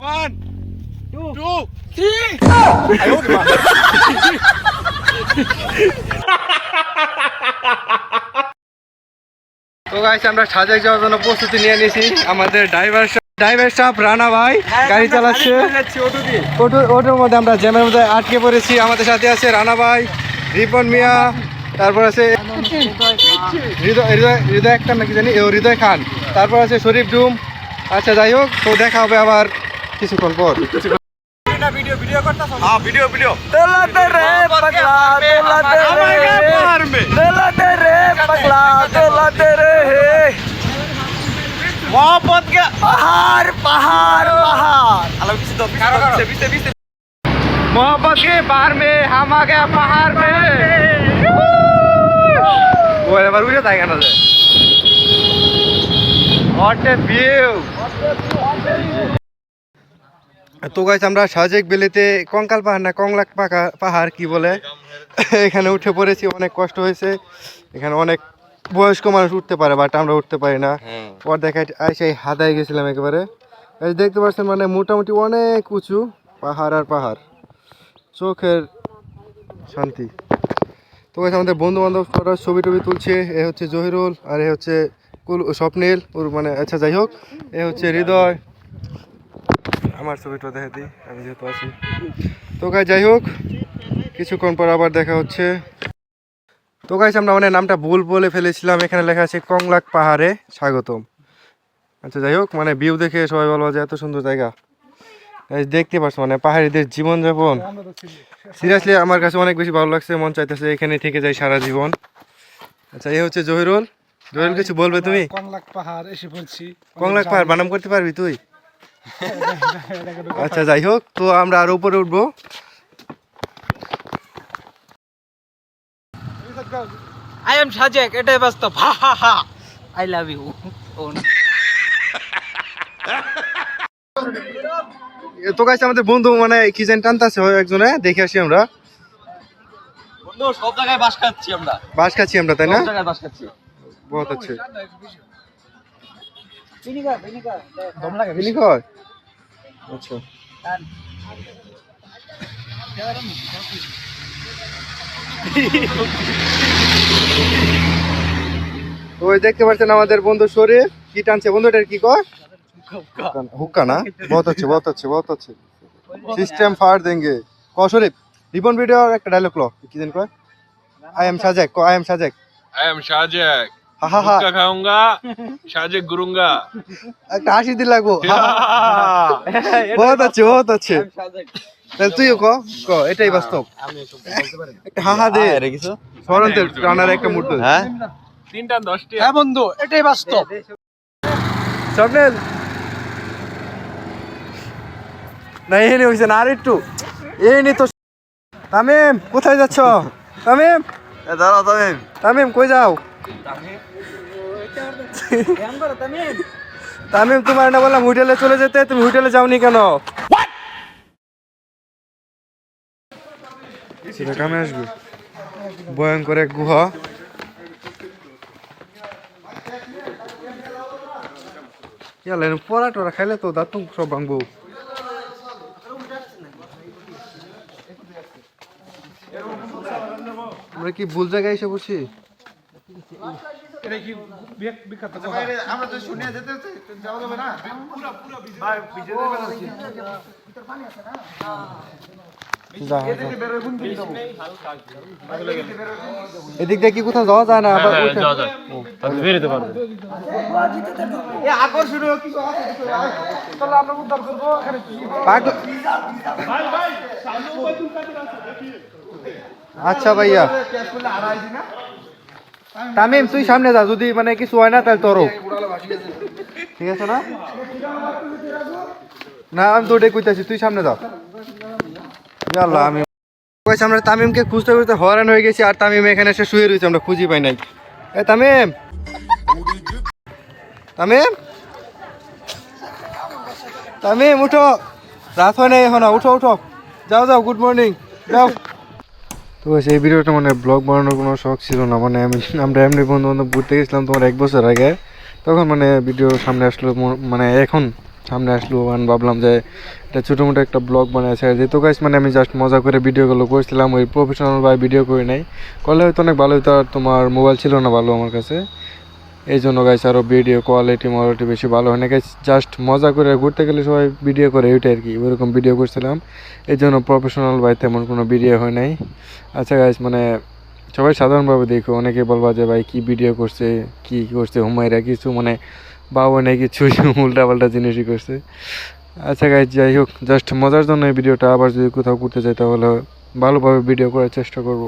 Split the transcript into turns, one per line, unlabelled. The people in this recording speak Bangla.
One, two,
তো গাইস আমরা সাজেক যাওয়ার জন্য প্রস্তুতি নিয়ে নিয়েছি। আমাদের ড্রাইভার ড্রাইভার সাহেব রানা ভাই গাড়ি চালাচ্ছে। অটো অটোর মধ্যে আমরা জ্যামের মধ্যে আটকে পড়েছি। আমাদের সাথে আছে রানা ভাই রিপন মিয়া তারপর আছে হৃদয় হৃদয় হৃদয় একটা নাকি জানি? ও হৃদয় খান। তারপর আছে শরীফ ডুম। আচ্ছা যাই হোক তো দেখা হবে আবার। কিছুক্ষণ পর
हाँ वीडियो वीडियो
दौलते रे पगला दौलते रे
बाहर में
दौलते रे पगला दौलते रे
मोहब्बत के
पहाड़ पहाड़ पहाड़
अलग पीछे दो पीछे पीछे पीछे
मोहब्बत के बाहर में हम आ गए पहाड़ में वो এবার উড়ে থাকে না হোয়াট এ ভিউ তো গাইস আমরা সাজেক বেলেতে কঙ্কাল পাহাড় না কংলাক পাহাড় কি বলে? এখানে উঠে পড়েছি অনেক কষ্ট হয়েছে। এখানে অনেক বয়স্ক মানুষ উঠতে পারে বাট আমরা উঠতে পারি না। পর দেখায় সেই হাদায় গেছিলাম একেবারে। দেখতে পাচ্ছেন মানে মোটামুটি অনেক উঁচু পাহাড় আর পাহাড়। চোখের শান্তি। তো গাইস আমাদের বন্ধু বান্ধব সবাই ছবি টবি তুলছে এ হচ্ছে জহিরুল আর এ হচ্ছে কুল স্বপ্নীল ওর মানে আচ্ছা যাই হোক এ হচ্ছে হৃদয়। আমার ছবিটা দেখা দিই আমি যেহেতু আছি। তো গাই যাই হোক কিছুক্ষণ পর আবার দেখা হচ্ছে। তো গাইস আমরা মানে নামটা ভুল বলে ফেলেছিলাম এখানে লেখা আছে কংলাক পাহাড়ে স্বাগতম। আচ্ছা যাই হোক মানে ভিউ দেখে সবাই বলব যে এত সুন্দর জায়গা। দেখতে পাচ্ছ মানে পাহাড়িদের জীবনযাপন। সিরিয়াসলি আমার কাছে অনেক বেশি ভালো লাগছে মন চাইতেছে এখানে থেকে যাই সারা জীবন। আচ্ছা এই হচ্ছে জহিরুল। জহিরুল কিছু বলবে তুমি?
কংলাক পাহাড় এসে পড়ছি
কংলাক পাহাড় বানাম করতে পারবি তুই? আচ্ছা যাই হোক তো আমরা আরও উপরে উঠবো।
আই এম সাজেক এটাই বাস্তব। হা হা হা। আই লাভ
ইউ তো গাছ আমাদের বন্ধু মানে কি যেন টানতাছে একজনে দেখে আসি আমরা।
বন্ধু সব জায়গায় বাস খাচ্ছি আমরা।
বাস খাচ্ছি আমরা তাই না?
সব জায়গায় বাস খাচ্ছি।
বহুত আছে। ওই দেখতে পাচ্ছেন আমাদের বন্ধু শরীর। কি টানছে? বন্ধুটার কি কর? হুক্কা। না? বহুত আছে বহুত আছে বহুত আছে। সিস্টেম ফার দেঙ্গে। ক শরীফ রিবন ভিডিওর একটা ডায়লগ লো। কি দিন কয়? আই এম সাজেক ক I am Sajek I am Sajek সাজে গুরুঙ্গা তুইও ক ক এটাই বাস্তব দে
তিনটা দশটি এটাই বাস্তব
এনে একটু তো তামিম কোথায় যাচ্ছ তামিম
তামিম
তামিম কই যাও তামিম। তোমার না বললাম হোটেলে চলে যেতে তুমি হোটেলে যাওনি কেন? সেটা কামে আসবে। ভয়ঙ্কর এক গুহা। ইয়ালে পড়া টরা খাইলে তো দাঁত সব ভাঙবো। আমরা কি ভুল জায়গায় এসে বসি
এটা কি বিক- বিখ্যাত
আমরা তো শুনিয়া যেতে যাওয়া যাবে না?
এদিক দিয়ে কি কোথাও যাওয়া যায় না? আবার ওইটা- পাগল- আচ্ছা ভাইয়া। তামিম, তুই সামনে যা, যদি মানে কিছু হয় না, তাহলে তোরও ঠিক আছে না? না, আমি তো ওটাই কইতাছি, তুই সামনে যা। আল্লাহ আমি কইছি আমরা তামিমকে খুঁজতে খুঁজতে হয়ে গেছি, আর তামিম এখানে এসে শুয়ে রয়েছে, আমরা খুঁজি পাই নাই। এ, তামিম! তামিম! তামিম, উঠো। রাত হয় নাই এখন, উঠো উঠো। যাও যাও গুড মর্নিং যাও। তো সেই ভিডিওটা মানে ব্লগ বানানোর কোনো শখ ছিল না। মানে আমি, আমরা এমনি বন্ধু বান্ধব ঘুরতে গেছিলাম তোমার এক বছর আগে। তখন মানে ভিডিও সামনে আসলো মানে এখন সামনে আসলো আমি ভাবলাম যে এটা ছোটো মোটো একটা ব্লগ দিই তো গাইস মানে আমি জাস্ট মজা করে ভিডিওগুলো করেছিলাম, ওই প্রফেশনাল ভাই ভিডিও করে নাই। করলে হয়তো অনেক ভালো হতো আর তোমার মোবাইল ছিল না ভালো আমার কাছে। এই জন্য গাইস আরও ভিডিও কোয়ালিটি মোয়ালিটি বেশি ভালো হয় না। গাইস জাস্ট মজা করে ঘুরতে গেলে সবাই ভিডিও করে ওইটাই আর কি ওইরকম ভিডিও করছিলাম। এই জন্য প্রফেশনাল ভাই তেমন কোনো ভিডিও হয় নাই। আচ্ছা গাইস মানে সবাই সাধারণভাবে দেখো, অনেকে বলবা যে ভাই কি ভিডিও করছে, কি করছে, হুমায়রা কিছু মানে বাবা নেই কিছু উল্টা পাল্টা জিনিসই করছে। আচ্ছা গাইজ যাই হোক জাস্ট মজার জন্য এই ভিডিওটা আবার যদি কোথাও করতে চাই তাহলে ভালোভাবে ভিডিও করার চেষ্টা করব।